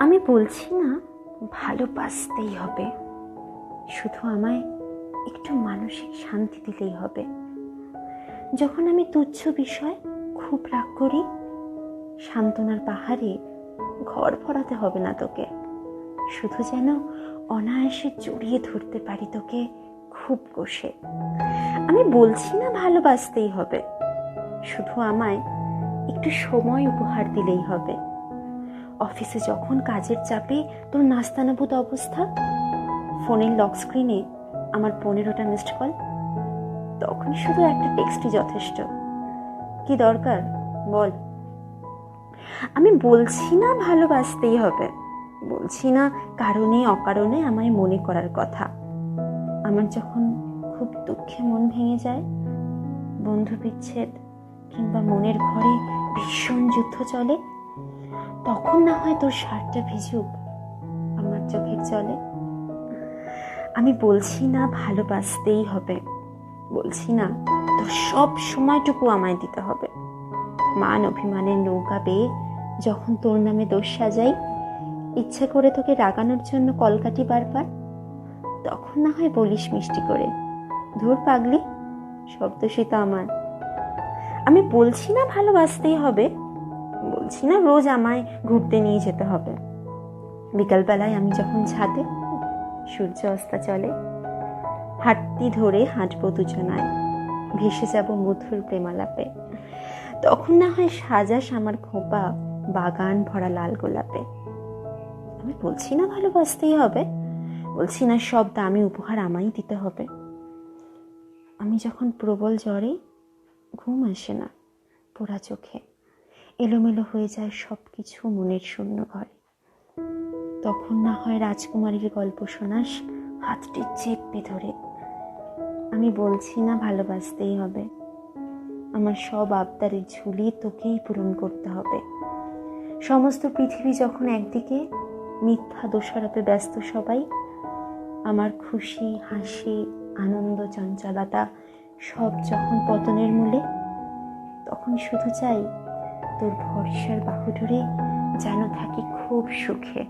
আমি বলছি না ভালোবাসতেই হবে। শুধু আমায় একটু মানসিক শান্তি দিলেই হবে। যখন আমি তুচ্ছ বিষয় খুব রাগ করি, সান্ত্বনার পাহাড়ে ঘর ভরাতে হবে না তোকে। শুধু যেন অনায়াসে জড়িয়ে ধরতে পারি তোকে খুব কষে। আমি বলছি না ভালোবাসতেই হবে। শুধু আমায় একটু সময় উপহার দিলেই হবে। অফিসে যখন কাজের চাপে, তোর নাস্তানাবুদ অবস্থা? ফোনের লক স্ক্রিনে আমার পনেরোটা মিসড কল তখন শুধু একটা টেক্সটই যথেষ্ট। কি দরকার? বল। আমি বলছি না ভালোবাসতেই হবে। বলছি না কারণে, অকারণে আমায় মনে করার কথা। আমার যখন খুব দুঃখে মন ভেঙে যায়, বন্ধু বিচ্ছেদ কিংবা মনের ঘরে ভীষণ যুদ্ধ চলে তখন না হয় তোর শার্টটা ভিজুক, আমার চোখের জলে। আমি বলছি না ভালোবাসতেই হবে, বলছি না তোর সব সময়টুকু আমায় দিতে হবে। মান অভিমানের নৌকা বেয়ে যখন তোর নামে দোষ সাজাই, ইচ্ছে করে তোকে রাগানোর জন্য কলকাটি বারবার, তখন না হয় বলিস মিষ্টি করে, ধুর পাগলি সব দোষই তো আমার। আমি বলছি না ভালোবাসতেই হবে বলছি না, রোজ আমায় ঘুরতে নিয়ে যেতে হবে। বিকালবেলায় আমি যখন ছাদে, সূর্য অস্তা চলে, হাঁটতি ধরে হাঁটবো দুজনায়, ভেসে যাব মধুর প্রেমালাপে। তখন না হয় সাজাস আমার খোপা বাগান ভরা লাল গোলাপে। আমি বলছি না ভালোবাসতেই হবে, বলছি না সব দামি উপহার আমায় দিতে হবে। আমি যখন প্রবল জ্বরে ঘুম আসে না পোড়া চোখে এলোমেলো হয়ে যায় সব কিছু মনের শূন্য ঘরে। তখন না হয় রাজকুমারীর গল্প শোনাস, হাতটি চেপে ধরে। আমি বলছি, না, ভালোবাসতেই হবে। আমার সব আবদারের ঝুলি তোকেই পূরণ করতে হবে। সমস্ত পৃথিবী যখন একদিকে, মিথ্যা, দোষারোপে ব্যস্ত সবাই, আমার খুশি, হাসি, আনন্দ, চঞ্চলতা সব যখন পতনের মূলে, তখন শুধু চাই তোর ভরসার বাহু ধরে যেন থাকি খুব সুখে।